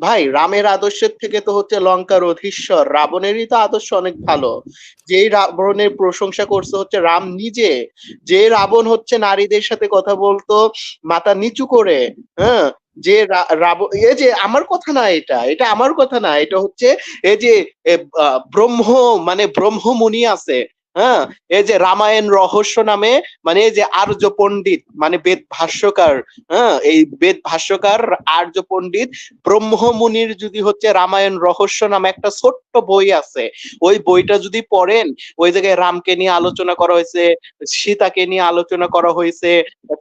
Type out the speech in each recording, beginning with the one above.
ভাই, রামের আদর্শের থেকে তো হচ্ছে লঙ্কার অধীশ্বর। রাবণেরই তো আদর্শ অনেক ভালো। যেই রাবণের প্রশংসা করছে হচ্ছে রাম নিজে। যে রাবণ হচ্ছে নারীদের সাথে কথা বলতো, মাথা নিচু করে হ্যাঁ? যে রাবণ এই যে আমার কথা না এটা এটা আমার কথা না, এটা হচ্ছে এই যে ব্রহ্ম মানে ব্রহ্মমুনি আছে। হ্যাঁ? এই যে রামায়ণ রহস্য নামে মানে এই যে আর্য পণ্ডিত মানে বেদ ভাষ্যকার হ্যাঁ? এই বেদ ভাষ্যকার আর্য পণ্ডিত ব্রহ্মমুনির যদি হচ্ছে রামায়ণ রহস্য নামে একটা ছোট্ট বই আছে, ওই বইটা যদি পড়েন, ওই জায়গায় রামকে নিয়ে আলোচনা করা হয়েছে, সীতাকে নিয়ে আলোচনা করা হয়েছে,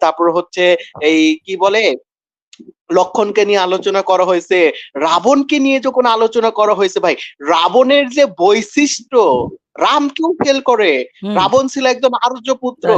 তারপর হচ্ছে এই কি বলে? লক্ষণকে নিয়ে আলোচনা করা হয়েছে, রাবণকে নিয়ে যখন আলোচনা করা হয়েছে, ভাই, রাবণের যে বৈশিষ্ট্য রামকেও ফেল করে। রাবণ ছিল একদম আর্য পুত্র।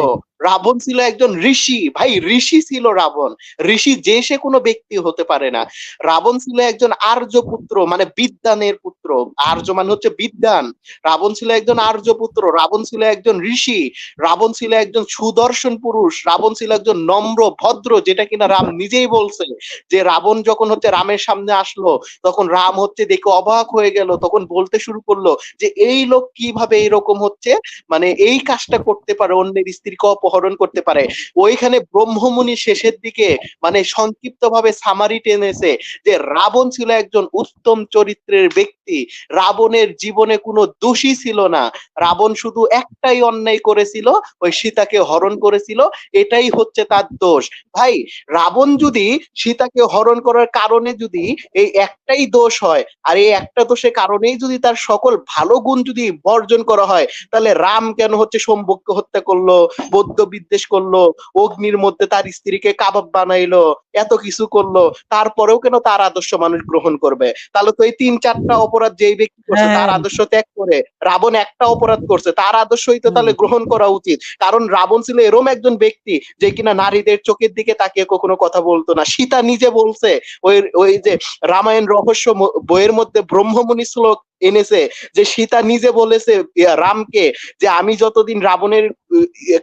রাবণ ছিল একজন ঋষি। ভাই, ঋষি ছিল রাবণ। ঋষি যে সে কোনো ব্যক্তি হতে পারে না। রাবণ ছিল একজন আর্য পুত্র মানে বিদ্যানের পুত্র। আর্য মানে হচ্ছে বিদ্যান রাবণ ছিল একজন আর্য পুত্র, রাবণ ছিল একজন ঋষি। রাবণ ছিল একজন সুদর্শন পুরুষ। রাবণ ছিল একজন নম্র, ভদ্র, যেটা কিনা রাম নিজেই বলছে। যে রাবণ যখন হচ্ছে রামের সামনে আসলো, তখন রাম হচ্ছে দেখে অবাক হয়ে গেল। তখন বলতে শুরু করল যে, এই লোক কীভাবে এইরকম হচ্ছে? মানে এই কাজটা করতে পারে, অন্যের স্ত্রীকে অপহরণ করতে পারে। ওইখানে ব্রহ্মমুনি শেষের দিকে মানে সংক্ষিপ্তভাবে সামারি টেনেছে যে রাবণ ছিল একজন উত্তম চরিত্রের ব্যক্তি। রাবণের জীবনে কোনো দোষী ছিল না। রাবণ শুধু একটাই অন্যায় করেছিল, ওই সীতাকে হরণ করেছিল, এটাই হচ্ছে তার দোষ। ভাই, রাবণ যদি সীতাকে হরণ করার কারণে যদি এই একটাই দোষ হয়, আর এই একটা দোষের কারণেই যদি তার সকল ভালো গুণ যদি বর্জন করা হয়, তাহলে রাম কেন হচ্ছে সম্ভবকে হত্যা করল, বৌদ্ধ বিদ্বেষ করল, অগ্নির মধ্যে তার স্ত্রীকে কাবাব বানাইলো, এত কিছু করল, তারপরেও কেন তার আদর্শ মানুষ গ্রহণ করবে? তাহলে তো এই তিন চারটা অপরাধ যেই ব্যক্তি করছে হ্যাঁ। তার আদর্শ ত্যাগ করে। রাবণ একটা অপরাধ করছে তার আদর্শই তো তাহলে গ্রহণ করা উচিত। কারণ রাবণ ছিল এরম একজন ব্যক্তি যে কিনা নারীদের চোখের দিকে তাকিয়ে কখনো কথা বলতো না। সীতা নিজে বলছে ওই ওই যে রামায়ণ রহস্য বইয়ের মধ্যে ব্রহ্মমুনি শ্লোক এনেছে যে সীতা নিজে বলেছে রামকে যে আমি যতদিন রাবণের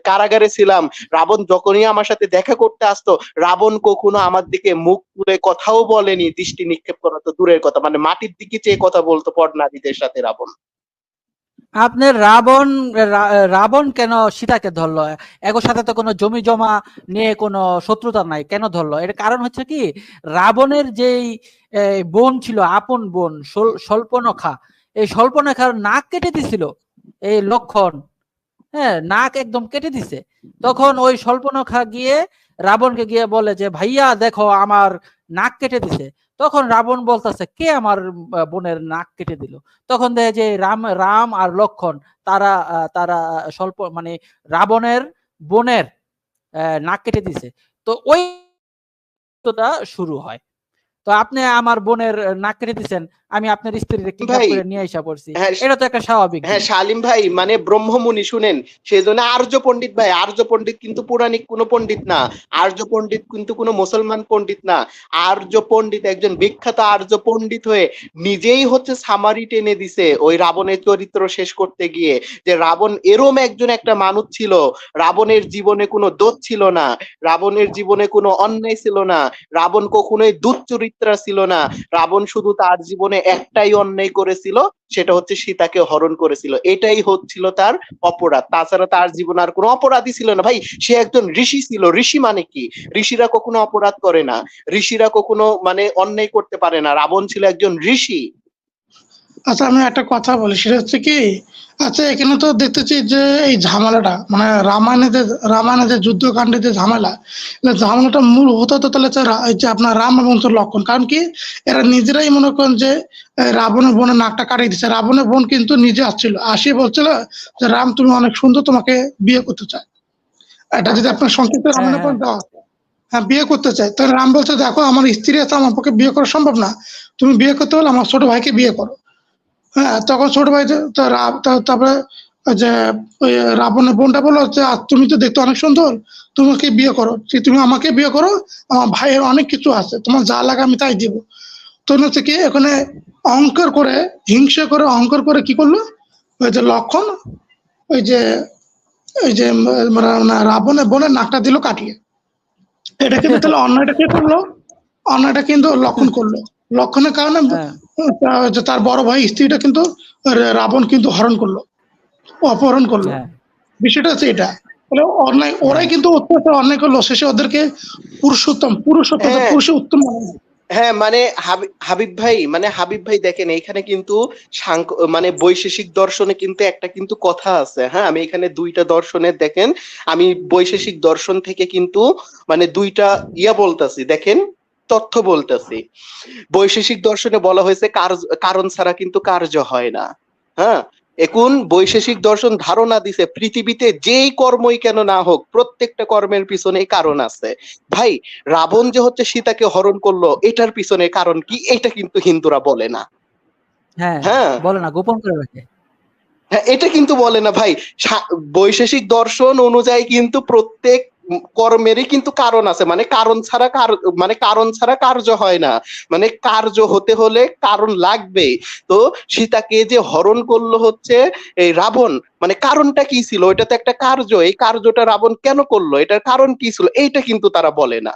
কারাগারে ছিলাম, রাবণ যখনই আমার সাথে দেখা করতে আসতো, রাবণ কখনো আমার দিকে মুখ তুলে কথাও বলেনি, দৃষ্টি নিক্ষেপ করা তো দূরের কথা। মানে মাটির দিকে চেয়ে কথা বলতো পর নারীদের সাথে রাবণ। আপনার রাবণ রাবণ কেন সীতাকে ধরলো? এগোর সাথে তো কোনো জমি জমা নিয়ে কোনো শত্রুতা নাই, কেন ধরলো? এর কারণ হচ্ছে কি, রাবণের যেই বোন ছিল, আপন বোন স্বল- স্বল্পনখা। এই স্বল্পনখার নাক কেটে দিছিল, এই লক্ষণ। হ্যাঁ নাক একদম কেটে দিছে। তখন ওই স্বল্পনখা গিয়ে রাবণকে গিয়ে বলে যে, ভাইয়া, দেখো, আমার নাক কেটে দিছে। তখন রাবণ বলতেছে, কে আমার বোনের নাক কেটে দিল? তখন দেখে যে, রাম রাম আর লক্ষণ, তারা তারা স্বল্প মানে রাবণের বোনের নাক কেটে দিছে। তো ওই শুরু হয়। তো আপনি আমার বোনের নাক কেটে দিছেন। আমি আপনার স্ত্রীর কিডন্যাপ করে নিয়ে আসা পড়ছি। হ্যাঁ, এটা তো একটা স্বাভাবিক হ্যাঁ শালিম ভাই মানে ব্রহ্মমুনি শুনেন সেই জন্য আর্য পণ্ডিত ভাই আর্য পণ্ডিত কিন্তু পৌরাণিক কোনো পণ্ডিত না আর্য পণ্ডিত কিন্তু কোনো মুসলমান পণ্ডিত না আর্য পণ্ডিত একজন বিখ্যাত আর্য পণ্ডিত হয়ে নিজেই হচ্ছে সামারি টেনে দিছে ওই রাবণের চরিত্র শেষ করতে গিয়ে যে রাবণ এরম একজন একটা মানুষ ছিল রাবণের জীবনে কোনো দোষ ছিল না রাবণের জীবনে কোনো অন্যায় ছিল না রাবণ কখনোই দুচ্চরিত্রা ছিল না রাবণ শুধু তার জীবনে একটাই অন্যায় করেছিল, সেটা হচ্ছে সীতাকে হরণ করেছিল। এটাই হচ্ছিল তার অপরাধ। তাছাড়া তার জীবন আর কোনো অপরাধী ছিল না। ভাই, সে একজন ঋষি ছিল। ঋষি মানে কি? ঋষিরা কখনো অপরাধ করে না। ঋষিরা কখনো মানে অন্যায় করতে পারে না। রাবণ ছিল একজন ঋষি। আচ্ছা আমি একটা কথা বলি। সেটা হচ্ছে কি? আচ্ছা এখানে তো দেখতেছি যে এই ঝামেলাটা মানে রামায়ণে যে রামায়ণে যে যুদ্ধকাণ্ডে যে ঝামেলা ঝামেলাটা মূল হতো তো তাহলে যে আপনার রাম এবং লক্ষণ। কারণ কি এরা নিজেরাই মনে করেন যে রাবণের বোনের নাকটা কাটিয়ে দিচ্ছে রাবণের বোন কিন্তু নিজে আসছিল। আসিয়ে বলছিল যে রাম তুমি অনেক সুন্দর তোমাকে বিয়ে করতে চায় এটা যদি আপনার সংক্ষিপ্ত রামায়ণে হ্যাঁ। দেওয়া হ্যাঁ বিয়ে করতে চাই। তাহলে রাম বলছে দেখো আমার স্ত্রী আছে আমার পক্ষে বিয়ে করা সম্ভব না। তুমি বিয়ে করতে হলে আমার ছোট ভাইকে বিয়ে করো। হ্যাঁ তখন ছোট ভাই তারপরে যে ওই রাবণের বোনটা বলল যে "আর তুমি তো দেখতে অনেক সুন্দর তোমাকে বিয়ে করো তুমি আমাকে বিয়ে করো আমার ভাইয়ের অনেক কিছু আছে তোমার যা লাগে আমি তাই দিব। তো হচ্ছে কি এখানে অহংকার করে হিংসা করে অহংকার করে কি করল? ওই যে লক্ষণ ওই যে ওই যে ম- মানে রাবণের বোনের নাকটা দিল কাটিয়ে। এটা কিন্তু তাহলে অন্যায়টা কে করল? অন্যায়টা কিন্তু লক্ষণ করল। লক্ষণের কারণে হ্যাঁ। তার বড় ভাই স্ত্রীটা কিন্তু রাবণ কিন্তু হরণ করল অপহরণ করল। হ্যাঁ। বিষয়টা হচ্ছে এটা। অন্যায় ওরাই কিন্তু অত্যাচার অন্যায় করল শেষে ওদেরকে পুরুষোত্তম পুরুষোত্তম হ্যাঁ। উত্তম হ্যাঁ মানে হাবি- হাবিব ভাই মানে হাবিব ভাই দেখেন এখানে কিন্তু মানে বৈশেষিক দর্শনে কিন্তু একটা কিন্তু কথা আছে হ্যাঁ? আমি এখানে দুইটা দর্শনের দেখেন আমি বৈশেষিক দর্শন থেকে কিন্তু মানে দুইটা ইয়া বলতাছি দেখেন তথ্য বলতেছি। বৈশেষিক দর্শনে বলা হয়েছে কারণ ছাড়া কিন্তু কার্য হয় না। হ্যাঁ? এখন বৈশেষিক দর্শন ধারণা দিছে পৃথিবীতে যেই কর্মই কেন না হোক প্রত্যেকটা কর্মের পিছনে কারণ আছে। ভাই রাবণ যে হচ্ছে সীতাকে হরণ করল এটার পিছনে কারণ কি? এটা কিন্তু হিন্দুরা বলে না। হ্যাঁ হ্যাঁ? বলে না গোপন করে রাখে। হ্যাঁ এটা কিন্তু বলে না ভাই। বৈশেষিক দর্শন অনুযায়ী কিন্তু প্রত্যেক কর্মেরই কিন্তু কারণ আছে। মানে কারণ ছাড়া কার মানে কারণ ছাড়া কার্য হয় না। মানে কার্য হতে হলে কারণ লাগবে। তো সীতাকে যে হরণ করল হচ্ছে এই রাবণ মানে কারণটা কি ছিল? ওইটা তো একটা কার্য। এই কার্যটা রাবণ কেন করল? এটার কারণ কি ছিল? এইটা কিন্তু তারা বলে না।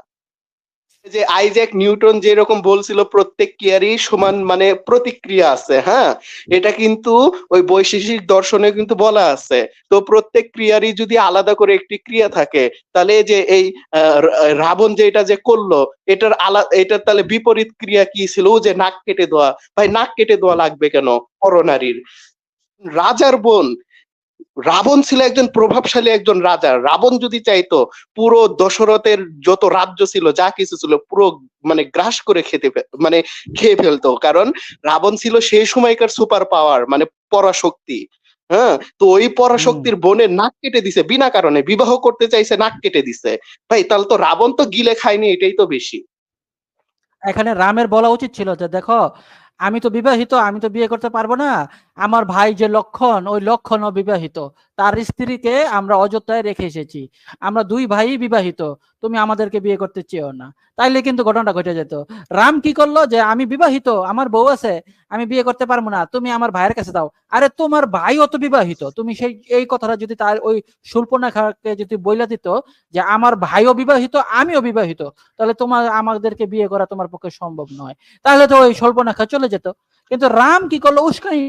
যে আইজ্যাক নিউটন যেরকম বলছিল, প্রত্যেক ক্রিয়ারই সমান মানে প্রতিক্রিয়া আছে হ্যাঁ? এটা কিন্তু ওই বৈশেষিক দর্শনে কিন্তু বলা আছে। তো প্রত্যেক ক্রিয়ারই যদি আলাদা করে একটি ক্রিয়া থাকে, তাহলে যে এই রাবণ যে এটা যে করল, এটার আলাদা এটার তাহলে বিপরীত ক্রিয়া কি ছিল? যে নাক কেটে দেওয়া, ভাই, নাক কেটে দেওয়া লাগবে কেন? পরনারীর। রাজার বোন রাবণ ছিল একজন প্রভাবশালী একজন রাজা। রাবণ যদি চাইতো পুরো দশরথের যত রাজ্য ছিল যা কিছু ছিল পুরো মানে গ্রাস করে খেতে মানে খেয়ে ফেলতো। কারণ রাবণ ছিল সেই সময়কার সুপার পাওয়ার মানে পরাশক্তি। হ্যাঁ? তো ওই পরাশক্তির বোনের নাক কেটে দিছে বিনা কারণে। বিবাহ করতে চাইছে নাক কেটে দিছে। ভাই তাহলে তো রাবণ তো গিলে খায়নি এটাই তো বেশি। এখানে রামের বলা উচিত ছিল যে দেখো আমি তো বিবাহিত আমি তো বিয়ে করতে পারব না। আমার ভাই যে লক্ষণ, ওই লক্ষণও বিবাহিত। তার স্ত্রীকে আমরা অযোধ্যায় রেখে এসেছি। আমরা দুই ভাই বিবাহিত। তুমি আমাদেরকে বিয়ে করতে চেয়েও না। তাইলে কিন্তু ঘটনাটা ঘটে যেত। রাম কি করল যে, আমি বিবাহিত, আমার বউ আছে, আমি বিয়ে করতে পারব না, তুমি আমার ভাইয়ের কাছে দাও। আরে, তোমার ভাইও তো বিবাহিত। তুমি সেই, এই কথাটা যদি তার ওই সুল্পনাখাকে যদি বইলা দিত যে, আমার ভাইও বিবাহিত, আমিও বিবাহিত, তাহলে তোমার, আমাদেরকে বিয়ে করা তোমার পক্ষে সম্ভব নয়। তাহলে তো ওই স্বল্পনাখা চলে যেত। কিন্তু রাম কি করল? উস্কানি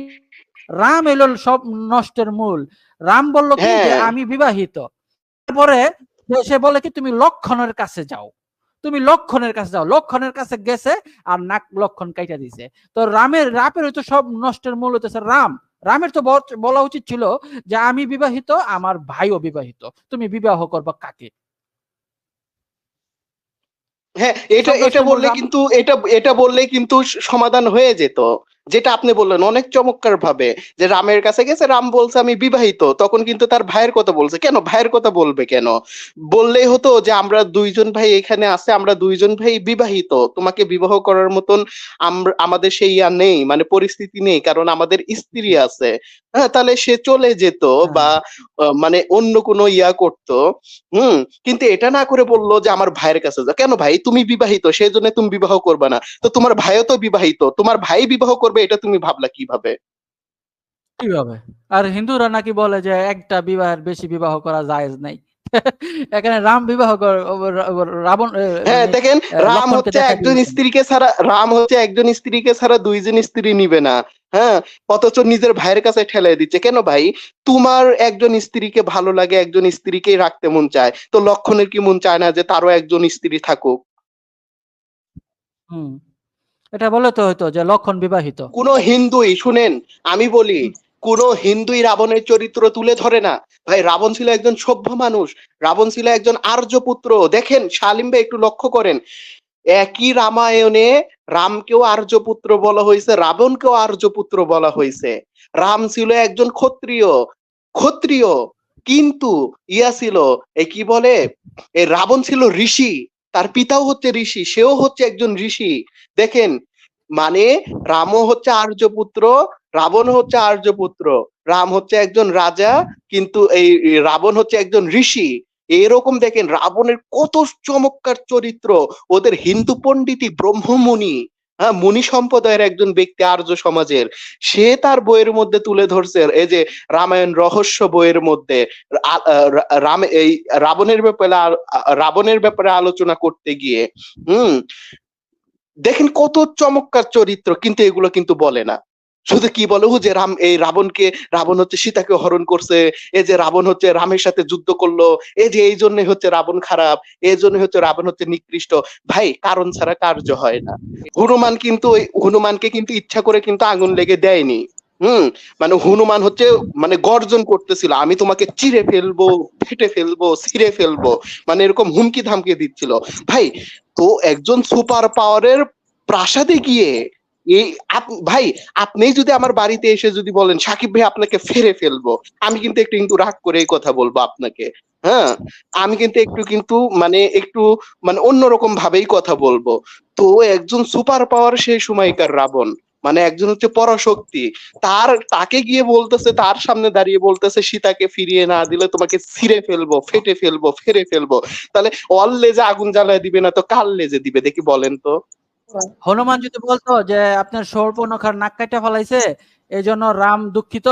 রাম এলো সব নষ্টের মূল। রাম বলল কি যে হ্যাঁ। আমি বিবাহিত? তারপরে সে- বলে কি তুমি লক্ষণের কাছে যাও। তুমি লক্ষণের কাছে যাও। লক্ষণের কাছে গেছে আর নাক লক্ষণ কাইটা দিছে। তো রামের রাপের তো সব নষ্টের মূল হইতেছে রাম। রামের তো বলা উচিত ছিল যে আমি বিবাহিত আমার ভাইও বিবাহিত। তুমি বিবাহ করবা কাকে? হ্যাঁ এটা এটা বললে কিন্তু এটা এটা বললে কিন্তু সমাধান হয়ে যেত। যেটা আপনি বললেন অনেক চমৎকার ভাবে যে রামের কাছে গেছে রাম বলছে আমি বিবাহিত। তখন কিন্তু তার ভাইয়ের কথা বলছে। কেন? ভাইয়ের কথা বলবে কেন? বললেই হতো যে আমরা দুইজন ভাই এখানে আছে আমরা দুইজন ভাই বিবাহিত। তোমাকে বিবাহ করার মতন আমাদের সেই ইয়া নেই মানে পরিস্থিতি নেই কারণ আমাদের স্ত্রী আছে। হ্যাঁ তাহলে সে চলে যেত বা মানে অন্য কোনো ইয়া করতো। হুম কিন্তু এটা না করে বলল যে আমার ভাইয়ের কাছে যাও। কেন ভাই? তুমি বিবাহিত সেই জন্য তুমি বিবাহ করবে না। তো তোমার ভাইও তো বিবাহিত তোমার ভাই বিবাহ করবে এটা তুমি ভাবলা কীভাবে? কীভাবে? আর হিন্দুরা নাকি বলে যে একটা বিবাহের বেশি বিবাহ করা জায়েজ নাই। এখানে রাম বিবাহ রাবণ হ্যাঁ মানে, দেখেন রাম হচ্ছে একজন স্ত্রীকে ছাড়া রাম হচ্ছে একজন স্ত্রীকে ছাড়া দুইজন স্ত্রী নিবে না। হ্যাঁ অথচ নিজের ভাইয়ের কাছে ঠেলাই দিচ্ছে। কেন ভাই? তোমার একজন স্ত্রীকে ভালো লাগে একজন স্ত্রীকেই রাখতে মন চায়। তো লক্ষণের কি মন চায় না যে তারও একজন স্ত্রী থাকুক? হুম। এটা বলে তো হয়তো যে লক্ষণ বিবাহিত। কোন হিন্দুই, শুনেন, আমি বলি, কোন হিন্দুই রাবণের চরিত্র তুলে ধরে না। ভাই, রাবণ ছিল একজন সভ্য মানুষ, রাবণ ছিল একজন আর্য পুত্র। দেখেন, শালিম ভাই একটু লক্ষ্য করেন। একই রামায়ণে রামকেও আর্য পুত্র বলা হয়েছে, রাবণকেও আর্য পুত্র বলা হয়েছে। রাম ছিল একজন ক্ষত্রিয় ক্ষত্রিয়, কিন্তু ইয়া ছিল, এ কি বলে এই রাবণ ছিল ঋষি। তার পিতাও হচ্ছে ঋষি, সেও হচ্ছে একজন ঋষি। দেখেন মানে রামও হচ্ছে আর্যপুত্র রাবণ হচ্ছে আর্যপুত্র। রাম হচ্ছে একজন রাজা, কিন্তু এই রাবণ হচ্ছে একজন ঋষি। এরকম দেখেন, রাবণের কত চমৎকার চরিত্র। ওদের হিন্দু পণ্ডিতই ব্রহ্মমুনি। হ্যাঁ মুনি সম্প্রদায়ের একজন ব্যক্তি আর্য সমাজের, সে তার বইয়ের মধ্যে তুলে ধরছে। এই যে রামায়ণ রহস্য বইয়ের মধ্যে রাম, এই রাবণের ব্যাপারে রাবণের ব্যাপারে আলোচনা করতে গিয়ে, হুম, দেখেন কত চমৎকার চরিত্র, কিন্তু এগুলো কিন্তু বলে না। শুধু কি বলে যে রাম, এই রাবণকে, রাবণ হচ্ছে সীতাকে হরণ করছে এই যে রাবণ হচ্ছে রামের সাথে যুদ্ধ করল এই যে এই জন্য হচ্ছে রাবণ খারাপ এই জন্য হচ্ছে রাবণ হচ্ছে নিকৃষ্ট। ভাই, কারণ ছাড়া কার্য হয় না। হনুমান কিন্তু ওই, হনুমানকে কিন্তু ইচ্ছা করে কিন্তু আগুন লেগে দেয়নি। হুম মানে হনুমান হচ্ছে মানে গর্জন করতেছিল, আমি তোমাকে চিরে ফেলব, ফেটে ফেলব, ছিঁড়ে ফেলব মানে এরকম হুমকি ধামকি দিচ্ছিল। ভাই, তো একজন সুপার পাওয়ারের প্রাসাদে গিয়ে এই ভাই, আপনি যদি আমার বাড়িতে এসে যদি বলেন, সাকিব ভাই, আপনাকে ফেরে ফেলব। আমি কিন্তু একটু কিন্তু রাগ করে এই কথা বলব আপনাকে। হ্যাঁ? আমি কিন্তু একটু কিন্তু মানে একটু মানে অন্যরকম ভাবেই কথা বলব। তো একজন সুপার পাওয়ার সেই সময়কার রাবণ মানে একজন হচ্ছে পরাশক্তি, তার, তাকে গিয়ে বলতেছে, তার সামনে দাঁড়িয়ে বলতেছে, সীতাকে ফিরিয়ে না দিলে তোমাকে ছিঁড়ে ফেলব, ফেটে ফেলব, ফেরে ফেলব। তাহলে অল লেজে আগুন জ্বালায় দিবে না তো কাল লেজে দিবে, দেখি বলেন তো। হনুমান যদি বলতো যে আপনার সর্পনখার নাক কাটা ফলাইছে এই জন্য রাম দুঃখিত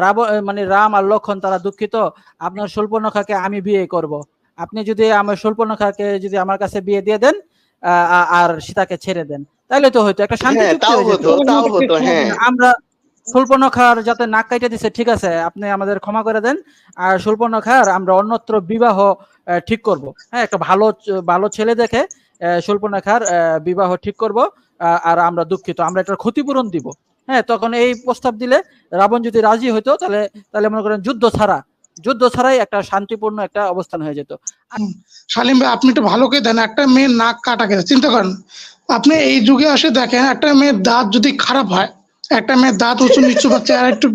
রাব মানে রাম আর লক্ষণ তারা দুঃখিত আপনার সর্পনখাকে আমি বিয়ে করব। আপনি যদি আমার সর্পনখাকে যদি আমার কাছে বিয়ে দিয়ে দেন আর সীতাকে ছেড়ে দেন তাহলে তো হয়তো একটা শান্তি হ্যাঁ হয়ে যেত। হতো তাও হতো হ্যাঁ। আমরা সুল্পনখার যাতে নাক কাইটে দিছে ঠিক আছে আপনি আমাদের ক্ষমা করে দেন আর সুল্পনখার আমরা অন্যত্র বিবাহ আহ, ঠিক করব। হ্যাঁ একটা ভালো ভালো ছেলে দেখে আহ, বিবাহ ঠিক করব আর আমরা দুঃখিত। আমরা এটার ক্ষতিপূরণ দিব। হ্যাঁ তখন এই প্রস্তাব দিলে রাবণ যদি রাজি হইতো তাহলে তাহলে মনে করেন যুদ্ধ ছাড়া যুদ্ধ ছাড়াই একটা শান্তিপূর্ণ একটা অবস্থান হয়ে যেত। সালিম ভাই আপনি একটু ভালো করে দেন একটা মেয়ের নাক কাটা গেছে চিন্তা করেন। আপনি এই যুগে আসে দেখেন একটা মেয়ের দাঁত যদি খারাপ হয় একটা মেয়ের দাঁত উঁচু নিচু বা চেহারা একটু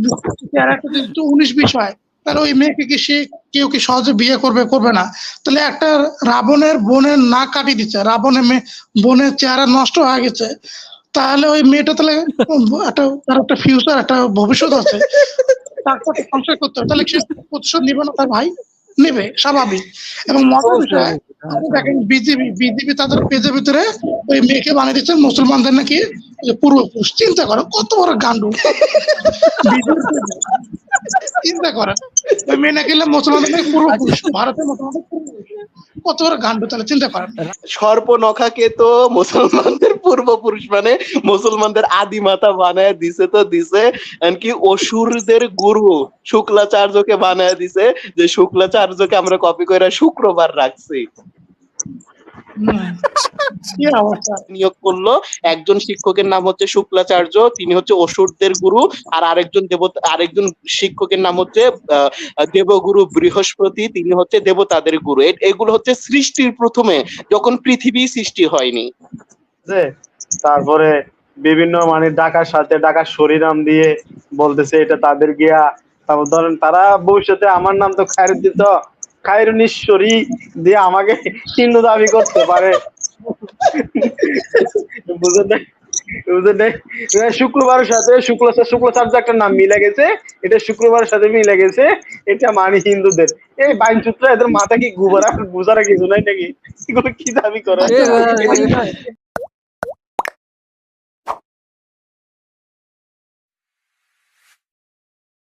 চেহারা একটু উনিশ বিশ হয় তাহলে ওই মেয়েকে কি সে কেউ কি সহজে বিয়ে করবে করবে না? তাহলে একটা রাবণের বোনের না কাটিয়ে দিচ্ছে রাবণের মেয়ে বোনের চেহারা নষ্ট হয়ে গেছে তাহলে ওই মেয়েটা তাহলে একটা তার একটা ফিউচার একটা ভবিষ্যৎ আছে। তার সাথে সংসার করতে হবে তাহলে সে প্রতিশোধ নিবে না তার ভাই? নেবে স্বাভাবিক। এবং মজার বিষয় দেখেন বিজেপি বিজেপি তাদের পেজের ভিতরে ওই মেয়েকে বানিয়ে দিচ্ছে মুসলমানদের নাকি পূর্বপুরুষ চিন্তা করো কত বড় গান্ডু চিন্তা করেন ওই মেয়ে নাকি মুসলমানদের পূর্বপুরুষ ভারতের মুসলমানদের কত বড় গান্ডু তাহলে চিন্তা করেন। সর্পনখাকে তো মুসলমানদের পূর্বপুরুষ মানে মুসলমানদের আদি মাতা বানায় দিছে তো দিছে এমনকি অসুরদের গুরু শুক্লাচার্যকে বানায় দিছে যে শুক্লাচার্যকে আমরা কপি করে শুক্রবার রাখছি। নিয়োগ করল একজন শিক্ষকের নাম হচ্ছে শুক্লাচার্য তিনি হচ্ছে অসুরদের গুরু আর আরেকজন দেবতা আরেকজন শিক্ষকের নাম হচ্ছে আহ, দেবগুরু বৃহস্পতি তিনি হচ্ছে দেবতাদের গুরু। এগুলো হচ্ছে সৃষ্টির প্রথমে যখন পৃথিবী সৃষ্টি হয়নি। তারপরে বিভিন্ন মানে ডাকার সাথে ডাকার শরীরাম দিয়ে বলতেছে এটা তাদের গিয়া তারপর ধরেন তারা ভবিষ্যতে আমার নাম তো খায়রুদ্দিন তো খায়রুনিশ্বরী দিয়ে আমাকে চিহ্ন দাবি করতে পারে। শুক্রবারের সাথে শুক্ল শুক্লাচার্য একটা নাম মিলে গেছে, এটা শুক্রবারের সাথে মিলে গেছে, এটা মানে হিন্দুদের। এই বাইনচুত্রা এদের মাথা কি গুবারা গুজারা কিছু নাই নাকি? এগুলো কি দাবি করে?